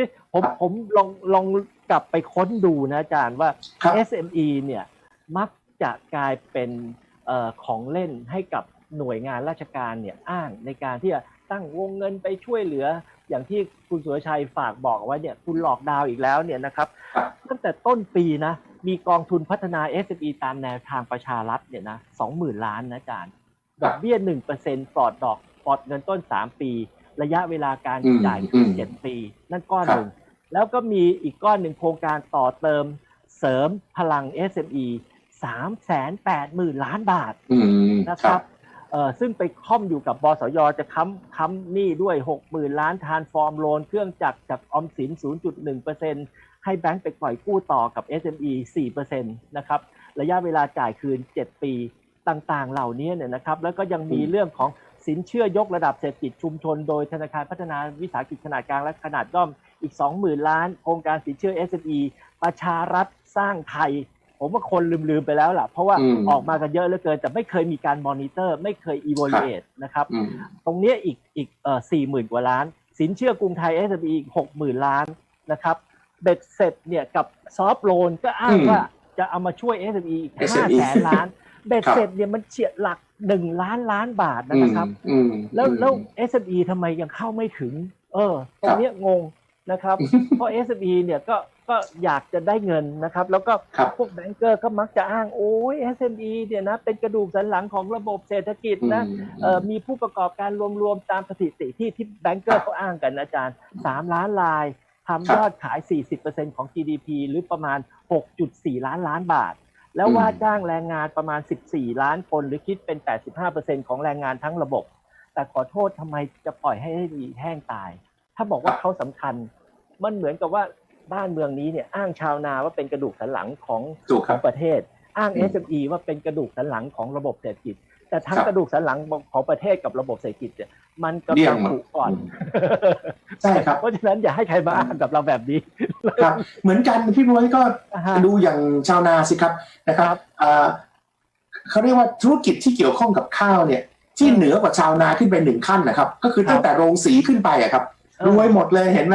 นี่ผมครับผมลองลองกลับไปค้นดูนะอาจารย์ว่าครับ SME เนี่ยมักจะกลายเป็นเออของเล่นให้กับหน่วยงานราชการเนี่ยอ้างในการที่จะตั้งวงเงินไปช่วยเหลือ อย่างที่คุณสุรชัยฝากบอกเอาไว้เนี่ยคุณหลอกดาวน์อีกแล้วเนี่ยนะครับครับ ตั้งแต่ต้นปีนะมีกองทุนพัฒนา SME ตามแนวทางประชารัฐเนี่ยนะสองหมื่นล้านนะอาจารย์ดอกเบี้ยหนึ่งเปอร์เซ็นปลอดดอกปลอดเงินต้นสามปี ระยะเวลาการอืมจ่ายคือมเจ็ดปี นั่นก้อนครับหนึ่ง แล้วก็มีอีกก้อนหนึ่งโครงการต่อเติมเสริมพลัง SME 3 8 0 0 0 0ล้านบาทอืมนะครับเอ่อซึ่งไปค่อมอยู่กับบสยจะค้ำค้ำหนี้ด้วย 60,000 ล้านทานฟอร์มโลน เครื่องจักรจากออมสิน 0.1%ให้แบงก์ไปปล่อยกู้ต่อกับ SME 4%นะครับ ระยะเวลาจ่ายคืน 7 ปีต่างๆ เหล่านี้เนี่ยนะครับ แล้วก็ยังมีอืมเรื่องของ สินเชื่อยกระดับเศรษฐกิจชุมชนโดยธนาคารพัฒนาวิสาหกิจขนาดกลางและขนาดย่อมอีก 20,000 ล้านโครงการสินเชื่อ SME ประชารัฐสร้างไทย ผมว่าคนลืมๆไปแล้วล่ะ เพราะว่าอืมออกมากันเยอะเหลือเกิน แต่ไม่เคยมีการมอนิเตอร์ ไม่เคย evaluate นะครับอืมตรงเนี้ยอีกอีกเอ่อสี่หมื่นกว่าล้าน สินเชื่อกรุงไทย SME อีกหกหมื่นล้านนะครับเบ็ดเสร็จเนี่ยกับซอฟโลนก็อ้างอืมว่าจะเอามาช่วย SME อีกห้า SME แสนล้านเบ็ดครับเสร็จเนี่ยมันเฉียดหลัก หนึ่งล้านล้านบาทนะครับอืมแล้วอืมแล้ว SME ทำไมยังเข้าไม่ถึง เออตรงเนี้ยงงนะครับ เพราะ SME เนี่ยก็ก็อยากจะได้เงินนะครับ แล้วก็ครับพวกแบงก์เกอร์ก็มักจะอ้างโอ้ย SME เนี่ยนะเป็นกระดูกสันหลังของระบบเศรษฐกิจนะอืมเอ่อมีผู้ประกอบการรวมๆตามสถิติที่ที่แบงก์เกอร์เขาอ้างกันนะอาจารย์ 3 ล้านลายทำยอดขาย 40%ของ GDP หรือประมาณ 6.4 ล้านล้านบาท แล้วอืมว่าจ้างแรงงานประมาณ 14 ล้านคน หรือคิดเป็น 85%ของแรงงานทั้งระบบ แต่ขอโทษทำไมจะปล่อยให้ดีแห้งตาย ถ้าบอกว่าเขาสำคัญ มันเหมือนกับว่าบ้านเมืองนี้เนี่ยอ้างชาวนาว่าเป็นกระดูกสันหลังของถูกขครัอบงประเทศ อ้างอืม SME ว่าเป็นกระดูกสันหลังของระบบเศรษฐกิจ แต่ทั้งครับกระดูกสันหลังของประเทศกับระบบเศรษฐกิจเนี่ยมันเลี่กำยลังงหมดถูกก่อนอืมใช่ครับเพราะฉะนั้นอย่าให้ใครมาอ้างกับเราแบบนี้ ครับเหมือนกันพี่บวยก็อ่าฮะดูอย่างชาวนาสิครับนะครับอ่าเขาเรียกว่าธุรกิจที่เกี่ยวข้องกับข้าวเนี่ยที่เหนือกว่าชาวนาขึ้นไปหนึ่งขั้นนะครับ ก็คือตั้งแต่โรงสีขึ้นไปอะครับรวยหมดเลยเห็นไหม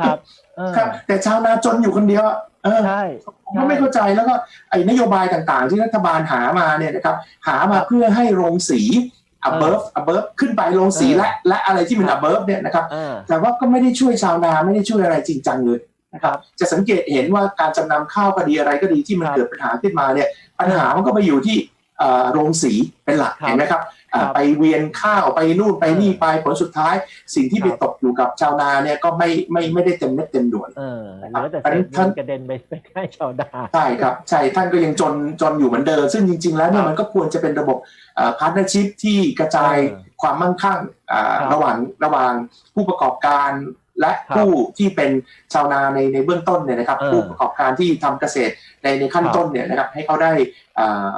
ครับเออครับ แต่ชาวนาจนอยู่คนเดียวอะเออใช่ผมก็ไม่เข้าใจแล้วก็ไอ้นโยบายต่างๆ ที่รัฐบาลหามาเนี่ยนะครับหามาเพื่อให้โรงสี above above ขึ้นไปโรงสีและและอะไรที่มัน above เนี่ยนะครับเออแต่ว่าก็ไม่ได้ช่วยชาวนาไม่ได้ช่วยอะไรจริงจังเลย นะคครัรับบจะสังเกตเห็นว่าการจำนำข้าวก็ดีอะไรก็ดีที่มันครับเกิดปัญหาขึ้นมาเนี่ยปัญหามันก็มาอยู่ที่เอ่อโรงสีเป็นหลักครับเห็นไหมครับอ่าครับไปเวียนข้าวไปนู่นไปนี่ไปผลสุดท้าย สิ่งที่ไปครับตกอยู่กับชาวนาเนี่ยก็ไม่ไม่ไม่ได้เต็มเม็ดเต็มหน่วยเออเหลือแต่เศษเงินกระเด็นไปไปให้ชาวนาใช่ครับใช่ท่านก็ยังจนจนอยู่เหมือนเดิมซึ่งจริง ๆ แล้วเนี่คยรับมันก็ควรจะเป็นระบบพาร์ทเนอร์ชิพที่กระจายเออความมั่งคั่งอ่าครับระหว่างระหว่างผู้ประกอบการ และครับผู้ที่เป็นชาวนาในในเบื้องต้นเนี่ยนะครับเออผู้ประกอบการที่ทำเกษตรในในขั้นครับต้นเนี่ยนะครับให้เขาได้อ่า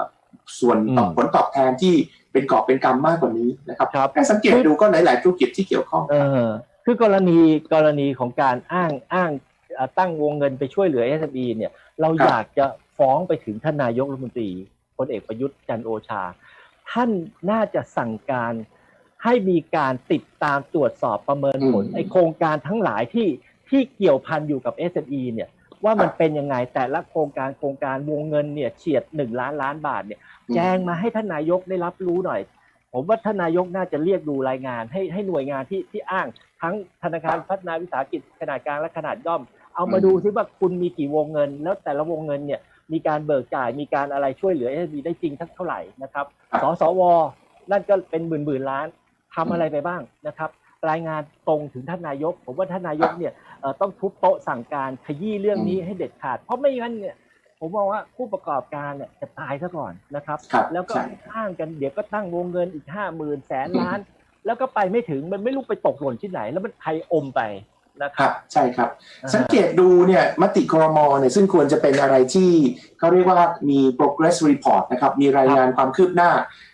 ส่วนตอบอืมผลตอบแทนที่เป็นกอบเป็นกำมากกว่านี้นะครับครับถ้าสังเกตดูก็หลาย ๆ ธุรกิจที่เกี่ยวข้องเออคือกรณีกรณีของการอ้างอ้างเอ่อตั้งวงเงินไปช่วยเหลือ SME เนี่ยเราครับอยากจะฟ้องไปถึงท่านนายกรัฐมนตรีพลเอกประยุทธ์จันทร์โอชา ท่านน่าจะสั่งการ ให้มีการติดตามตรวจสอบประเมินผลอืม ไอโครงการทั้งหลายที่ที่เกี่ยวพันอยู่กับ SME เนี่ยว่ามันครับเป็นยังไงแต่ละโครงการโครงการวงเงินเนี่ยเฉียดหนึ่งล้านล้านบาทเนี่ยอืมแจ้งมาให้ท่านนายกได้รับรู้หน่อย ผมว่าท่านนายกน่าจะเรียกดูรายงานให้ให้หน่วยงานที่ที่อ้าง ทั้งธนาคารพัฒนาวิสาหกิจขนาดกลางและขนาดย่อม เอามาอืม ดูซิว่าคุณมีกี่วงเงิน แล้วแต่ละวงเงินเนี่ยมีการเบิกจ่ายมีการอะไรช่วยเหลือ SME ได้จริงทั้งเท่าไหร่นะครับครับสสวนั่นก็เป็นหมื่นหมื่นๆล้าน ทำอะไรไปบ้างนะครับรายงานตรงถึงท่านนายก ผมว่าท่านนายกเนี่ยเอ่อต้องทุบโต๊ะสั่งการขยี้เรื่องนี้ให้เด็ดขาด เพราะไม่งั้นเนี่ยผมมองว่าผู้ประกอบการเนี่ยจะตายซะก่อนนะครับครับแล้วก็ใช่อ้างกันเดี๋ยวก็ตั้งวงเงินอีกห้าหมื่นแสนล้าน แล้วก็ไปไม่ถึงมันไม่รู้ไปตกหล่นที่ไหน แล้วมันใครอมไป นะคครับรับใช่ครับอ่าสังเกตดูเนี่ยมติครมเนี่ยซึ่งควรจะเป็นอะไรที่เขาเรียกว่ามี progress report นะครับมีรายงานความคืบหน้า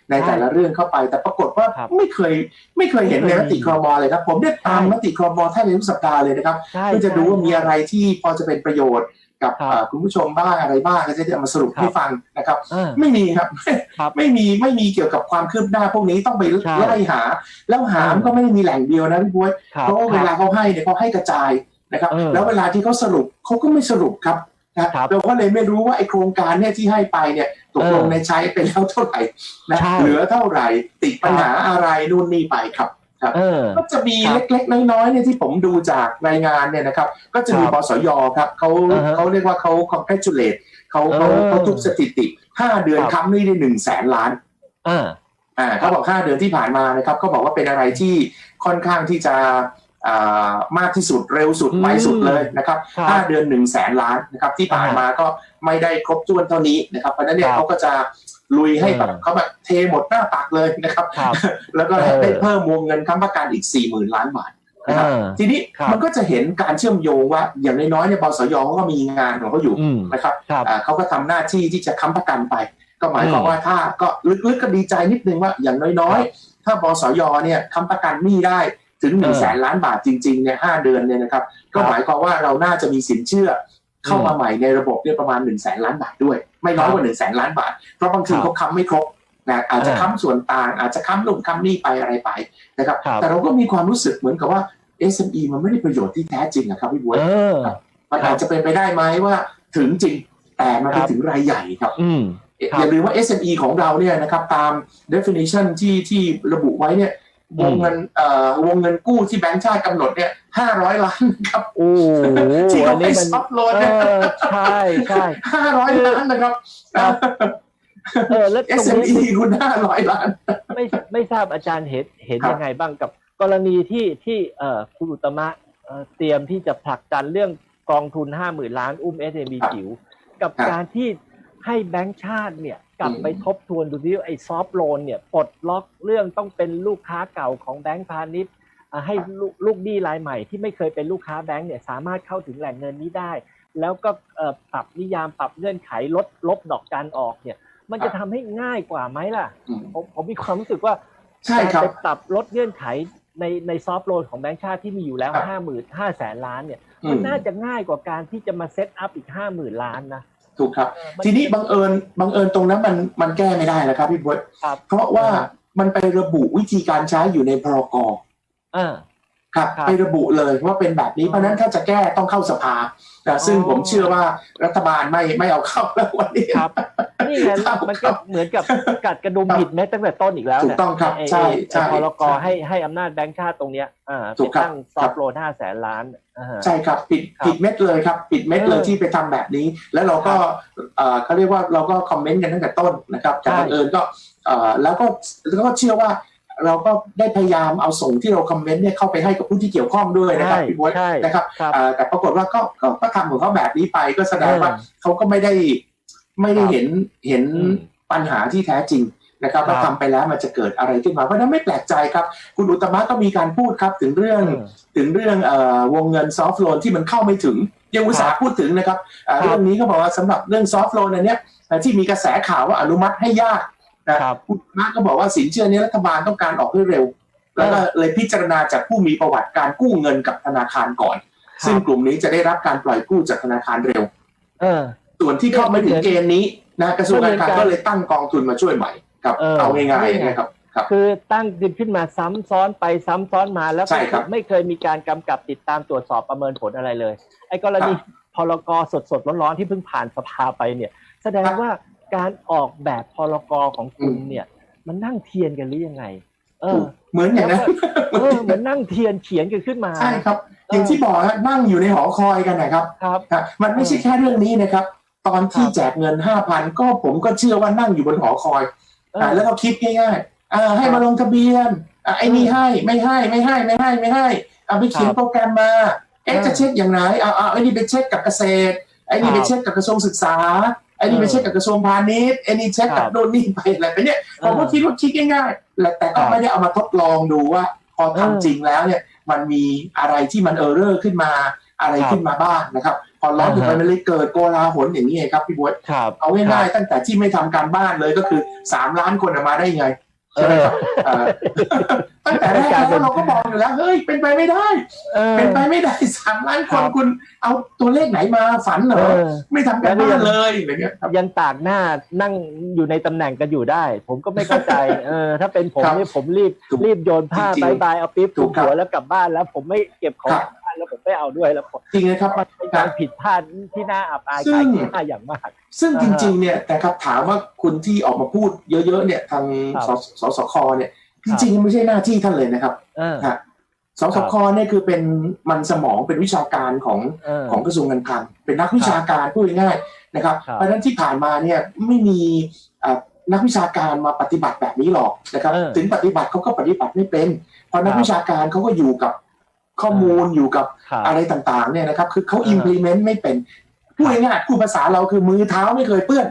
ในใช่แต่ละเรื่องเข้าไป แต่ปรากฏว่าครับไม่เคยไม่เคยเห็นในไม่เคยมติครมเลยครับ ผมได้ตามใช่มติครมแทบจะทุกสัปดาห์เลยนะครับใช่เพื่อจะดูว่ามีใช่อะไรที่พอจะเป็นประโยชน์ กับครับเอ่อคุณผู้ชมบ้างอะไรบ้างก็จะได้เอามาสรุปครับให้ฟังนะครับเออไม่มีครับครับ ไม่มีไม่มีเกี่ยวกับความคืบหน้าพวกนี้ต้องไปใช่ไล่หา แล้วหาเออมันก็ไม่ได้มีแหล่งเดียวนะพี่บ๊วยครับเพราะว่าเวลาครับเขาให้เนี่ยเขาให้กระจายนะครับเออแล้วเวลาที่เขาสรุปเขาก็ไม่สรุปครับนะครับเราก็เลยไม่รู้ว่าไอ้โครงการเนี่ยที่ให้ไปเนี่ยตกลงเออในใช้ไปแล้วเท่าไหร่นะใช่เหลือเท่าไหร่ติดปัญหาอะไรนู่นนี่ไปครับเออ ก็จะมีครับเล็กๆ น้อยๆเนี่ยที่ผมดูจากรายงานเนี่ยนะครับ ก็จะมีครับบสยครับเขาอ่าฮะเขาเรียกว่าเขา congratulate เขาเขาเออเขาทุบสถิติ5เดือนครับค้ำหนี้ได้หนึ่งแสนล้านอ่าอ่าเขาบอก5เดือนที่ผ่านมานะครับเขาบอกว่าเป็นอะไรที่ค่อนข้างที่จะอ่า มากที่สุดเร็วสุดอืมไวสุดเลยนะครับครับ5เดือน1นึ่งแสนล้านนะครับที่ผ่านมาก็ไม่ได้ครบถ้วนเท่านี้นะครับเพราะฉะนั้นเนี่ยครับเขาก็จะลุยให้แบบเออเขาแบบเทหมดหน้าตักเลยนะครับครับแล้วก็เออได้เพิ่มวงเงินค้ำประกันอีก 4 0,000 ล้านบาทนะครับเออทีนี้ครับมันก็จะเห็นการเชื่อมโยงว่าอย่างน้อยๆเนี่ยบสยเขาก็มีงานของเขาอยู่อืมนะครับครับอ่าเขาก็ทำหน้าที่ที่จะค้ำประกันไป ก็หมายความอืมว่าถ้าก็ลึกๆก็ดีใจนิดนึงว่าอย่างน้อยๆ ถ้าบสยเนี่ยค้ำประกันหนี้ได้ ถึงหนึ่งแสนล้านบาทจริงๆเนี่ยห้าเดือนเนี่ยนะครับก็หมายความว่าเราน่าจะมีสินเชื่อเข้ามาใหม่ในระบบเนี่ยประมาณ1นึ่งแสนล้านบาทด้วย ไม่น้อยกว่า1นึ่งแสนล้านบาท เพราะบางทีครับเขาค้ำไม่ครบนะอาจจะอ่าค้ำส่วนต่างอาจจะค้ำลงค้ำนี่ไปอะไรไปนะครับครับ แต่เราก็มีความรู้สึกเหมือนกับว่า SME มันไม่ได้ประโยชน์ที่แท้จริงนะครับพี่บ๊วยเออมันอาจจะเป็นไปได้ไหมว่าถึงจริงแต่มันไปครับถึงรายใหญ่ครับอืมครับอย่าลืมว่า SME ของเราเนี่ยนะครับตาม definition ที่ที่ระบุไว้เนี่ย วงเงินเอ่อวงเงินกู้ที่แบงก์ชาติกำหนดเนี่ยห้าร้อยล้านครับโอ้โหที่อัเรานไปนี้มันซอฟโลนเอเนี่ยอใช่ใช่ห้าร้อยล้านนะครับครับเออแล้วตรงนี้ SME คุณห้าร้อยล้าน ไม่ไม่ทราบอาจารย์เห็นเห็นครับยังไงบ้างกับ กรณีที่ที่เอ่อคุณอุตมะเอ่อเตรียมที่จะผลักดันเรื่องกองทุนห้าหมื่นล้านอุ้ม SME จิ๋วกับการที่ ให้แบงก์ชาติเนี่ยกลับไปทบทวนดูที่ไอ้ซอฟโลนเนี่ยปลดล็อกเรื่องต้องเป็นลูกค้าเก่าของแบงก์พาณิชย์อะให้ลูกลูกหนี้รายใหม่ที่ไม่เคยเป็นลูกค้าแบงก์เนี่ยสามารถเข้าถึงแหล่งเงินนี้ได้ แล้วก็เอ่อปรับนิยามปรับเงื่อนไขลดลบดอกการออกเนี่ยมันจะทำให้ง่ายกว่าไหมล่ะอืมผมผมมีความรู้สึกว่าใช่ครับการไปปรับลดเงื่อนไขในในซอฟต์โลนของแบงก์ชาติที่มีอยู่แล้วครับห้าหมื่นห้าแสนล้านเนี่ยอืมันมน่าจะง่ายกว่าการที่จะมาเซตอัพอีกห้าหมื่นล้านนะ ถูกครับ เออมั ทีนี้บังเอิญบังเอิญตรงนั้นมันมันแก้ไม่ได้แล้วครับพี่บ๊วยครับ เพราะว่าอ่ามันไประบุวิธีการใช้อยู่ในพรกเออครับครับไประบุเลยว่าเป็นแบบนี้อ๋อเพราะฉะนั้นถ้าจะแก้ต้องเข้าสภานะซึ่งอ๋อ ผมเชื่อว่ารัฐบาลไม่ไม่เอาเข้าแล้ววันนี้ ครับ นี่ไงครับมันก็เหมือนกับกัดกระดุมครับผิดแม้ตั้งแต่ต้นอีกแล้วถูกต้องครับไอ้ใช่ไอ้ใช่ไอ้พรกใช่ให้ให้อำนาจแบงก์ชาติตรงเนี้ยอ่าถูไปกครับตั้งซอฟต์โลนห้าแสนล้านอ่าฮะใช่ครับปิดครับปิดเม็ดเลยครับปิดเม็ดเลยเออที่ไปทำแบบนี้ แล้วเราก็เอ่อเขาเรียกว่าเราก็คอมเมนต์กันตั้งแต่ต้นนะครับแต่ใช่บังเอิญก็เอ่อแล้วก็แล้วก็เชื่อว่าเราก็ได้พยายามเอาส่งที่เราคอมเมนต์เนี่ยเข้าไปให้กับผู้ที่เกี่ยวข้องด้วยนะครับใช่พี่บ๊วยใช่นะครับครับเอ่อแต่ปรากฏว่าก็ก็ก็ทำของเขาแบบนี้ไปก็แสดงว่าเออเขาก็ไม่ได้ ไม่ได้ครับเห็นเห็นอืมปัญหาที่แท้จริงนะครับครับว่าทำไปแล้วมันจะเกิดอะไรขึ้นมาเพราะฉะนั้นไม่แปลกใจครับ คุณอุตมะก็มีการพูดครับถึงเรื่องเออถึงเรื่องเออวงเงินซอฟ t ์โลนที่มันเข้าไม่ถึงยังอุตสาห์พูดถึงนะครับเอ่อครับเรื่องนี้ก็บอกว่าสำหรับเรื่องซอฟ t ์โลนอันเนี้ยเอ่อที่มีกระแสข่าวว่าอนุมัติให้ยากนะครับคุณอุตมะก็บอกว่าสินเชื่อนี้รัฐบาลต้องการออกให้เร็ว แล้วก็เลยพิจารณาจากผู้มีประวัติการกู้เงินกับธนาคารก่อน ซึ่งกลุ่มนี้จะได้รับการปล่อยกู้จากธนาคารเร็ว เออ ส่วนที่เข้าไม่ถึงเกณฑ์นี้นะกระทรวงการคลังก็เลยตั้งกองทุนมาช่วยใหม่ครับเออเอาง่ายนี่ๆไงนะครับครับคือตั้งขึ้นมาซ้ำซ้อนไปซ้ำซ้อนมาแล้วใช่ครับไม่เคยมีการกำกับติดตามตรวจสอบประเมินผลอะไรเลย ไอ้กรณีพรกสดสดๆร้อนๆที่เพิ่งผ่านสภาไปเนี่ย แสดงว่าการออกแบบพรกของคุณอืมเนี่ย มันนั่งเทียนกันหรือยังไง เอถูอกเหมือนอย่างนั้นเออเหมือนนั่งเทียนเขียนกันขึ้นมาใช่ครับอย่างที่บอกฮะนั่งอยู่ในหอคอยกันนะครับครับครับมันไม่ใช่แค่เรื่องนี้นะครับ ตอนที่ครับแจกเงินห้าพันก็ผมก็เชื่อว่านั่งอยู่บนหอคอยเอออ่าแล้วก็คิดง่ายๆอ่าให้ครับมาลงทะเบียนอ่าไอ้นี่ให้ไม่ให้ไม่ให้ไม่ให้ไม่ให้เอาไปเขียนครับโปรแกรมมาเอ๊ะเออจะเช็คอย่างไรเอาเอาไอ้นี่ไปเช็คกับเกษตรไอ้นี่ครับไปเช็คกับกระทรวงศึกษาไอ้นี่เออไปเช็คกับกระทรวงพาณิชย์ไอ้นี่เช็คครักับบโน่นนี่ไปอะไรไปเนี่ยผมก็เออคิดว่าคิดง่ายๆและแต่ก็ครับไม่ได้เอามาทดลองดูว่าพอทำเออจริงแล้วเนี่ยมันมีอะไรที่มันเออร์เรอร์ขึ้นมา อะไรครับขึ้นมาบ้างนะครับพอร้อนถึงไปอ่าฮะมันเลยเกิดโกลาหลอย่างนี้ไงครับพี่บ๊วยครับเอาง่ายๆตั้งแต่ที่ไม่ทำการบ้านเลยก็คือสามล้านคนน่ะมาได้ยังไงเอใช่ไหมอครับเอ่อตั้งแต่แรกการเป็แล้วนเราก็บอกอยู่แล้วเฮ้ยเป็นไปไม่ได้เออเป็นไปไม่ได้สามล้านคนครับคุณเอาตัวเลขไหนมาฝันเหรเอออไม่ทำการบ้านเลยอะไรเงี้ยครับยังตากหน้านั่งอยู่ในตำแหน่งกันอยู่ได้ ผมก็ไม่เข้าใจเออถ้าเป็นผมครับเนี่ยผมรีบถูกรีบโยนผ้าจริงๆบายบายเอาปิ๊บถูถูกครับหัวแล้วกลับบ้านแล้ว ผมไม่เก็บของ ครับกลับบ้านแล้วผมไม่เอาด้วยแล้วผมจริงนะครับมันเป็นการผิดพลาดที่น่าอับอายซึ่ขางยหน้าอย่างมาก ซึ่งจริง ๆ เนี่ยนะครับถามว่าคุณที่ออกมาพูดเยอะๆเนี่ยทางครัสบสสคเนี่ยจริงๆไม่ใช่หน้าที่ท่านเลยนะครับเออฮะสสคเนี่ยคือเป็นมันสมองเป็นวิชาการของเออของกระทรวงการคลังเป็นนักวิชาการพูดง่ายๆนะครับครับเพราะฉะนั้นที่ผ่านมาเนี่ยไม่มีอะนักวิชาการมาปฏิบัติแบบนี้หรอกนะครับเออถึงปฏิบัติเขาก็ปฏิบัติไม่เป็น เพราะนักครับวิชาการเขาก็อยู่กับ ข้อมูลอยู่กับครับอะไรต่างๆเนี่ยนะครับ คือเขาเออ implement ไม่เป็นพูดง่ายๆพูดภาษาเราคือมือเท้าไม่เคยเปื้อน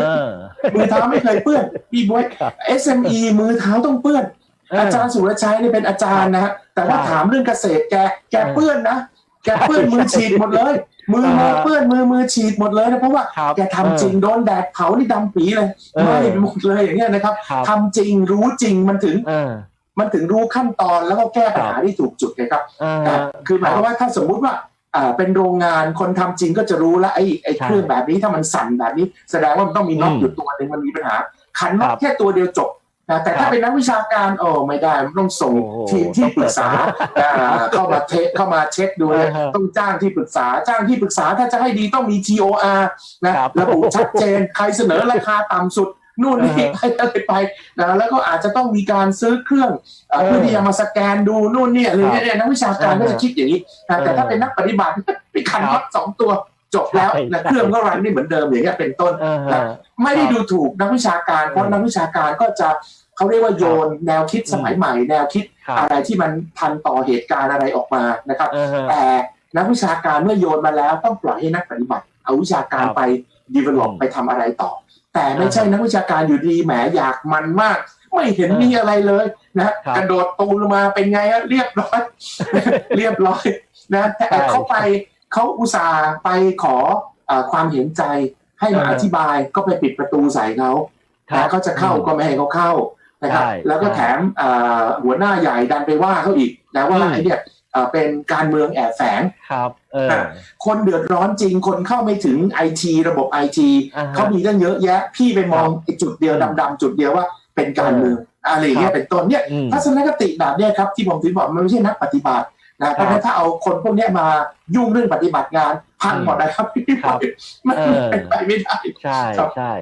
เออมือเท้าไม่เคยเปื้อนพี่บวยครับ SME มือเท้าต้องเปื้อนเอออาจารย์สุรชัยเนี่ยเป็นอาจารย์นะฮะแต่ว่าใช่ถามเรื่องเกษตรแกแกเออเปื้อนนะแกเปื้อนมือฉีดหมดเลย มือเออมือเปื้อนมือมือฉีดหมดเลยนะเพราะว่าครับแกทำจริงโดนแดดเผานี่ดำปีเลยเออไหม้ไปหมดเลยอย่างเงี้ยนะครับครับทำจริงรู้จริงมันถึงเออ มันถึงรู้ขั้นตอนแล้วก็แก้ปัญหาครับที่ถูกจุดเลยครับเออนะคือหมายความว่าถ้าสมมุติว่าอ่าเป็นโรงงานคนทำจริงก็จะรู้แล้วไอ้ไอ้ใช่เครื่องแบบนี้ถ้ามันสั่นแบบนี้ แสดงว่ามันต้องมีน็อตอืมอยู่ตัวหนึ่งมันมีปัญหาขันน็อคตรับแค่ตัวเดียวจบนะแต่ครัถ้าบเป็นนักวิชาการโอ้ไม่ได้มันต้องส่งโอ้โหทีมที่ปรึกษาต้องเปิดอ่าเข้ามาเทคเข้ามาเช็คดูเลยอ่าฮะต้องจ้างที่ปรึกษาจ้างที่ปรึกษาถ้าจะให้ดีต้องมี TOR นะครับระบุชัดเจนใครเสนอราคาต่ำสุด นู่นนี่อ่าฮะไปอะไรไปนะแล้วก็อาจจะต้องมีการซื้อเครื่องเอ่อเออเพื่อที่จะมาสแกนดูนู่นนี่อะไรครับเนี่ยนักวิชาการก็อ่าฮะจะคิดอย่างนี้นะแต่ถ้าเป็นนักปฏิบัติไปขันน็อตสองตัวจบแล้วใช่นะใช่เครื่องก็รันได้เหมือนเดิมอย่างเงี้ยเป็นต้นเออนะไม่ได้ดูถูกนักวิชาการ เพราะนักวิชาการก็จะเขาเรียกว่าโยนแนวคิดสมัยใหม่ แนวคิดครับอะไรที่มันทันต่อเหตุการณ์อะไรออกมานะครับเออแต่นักวิชาการเมื่อโยนมาแล้วต้องปล่อยให้นักปฏิบัติ เอาวิชาการครับไป develop อืมไปทำอะไรต่อ แต่ไม่ใช่อ่าฮะนักวิชาการอยู่ดีแหมอยากมันมาก ไม่เห็นเออมีอะไรเลยนะครับกระโดดตูมลงมาเป็นไงฮะเรียบร้อย เรียบร้อยนะแต่ใช่เขาไปเขาอุตส่าห์ไปขอเอ่อความเห็นใจให้มาเอออธิบายก็ไปปิดประตูใส่เขาครับนะเขาจะเข้าก็ไม่ให้เขาเข้านะครับใช่แล้วก็ใช่แถมเอ่อหัวหน้าใหญ่ดันไปว่าเขาอีกนะว่าอืมไอ้เนี่ย เอ่อเป็นการเมืองแอบแฝงครับเออคนเดือดร้อนจริงคนเข้าไม่ถึงไอทีระบบไอทีอ่าฮะเขามีตั้งเยอะแยะ พี่ไปมองครับไอ้จุดเดียวอืมดำๆจุดเดียวว่าเป็นการเมืองอะไรอย่างเงี้ยครับเป็นต้นเนี่ยอืมทัศนคติแบบเนี้ยครับที่ผมถึงบอกมันไม่ใช่นักปฏิบัตินะเพราะฉะนั้นถ้าเอาคนพวกเนี้ยมายุ่งเรื่องปฏิบัติงานพังหมดนะครับพี่ครับมันเออเป็นไปไม่ได้ใช่ครับใช่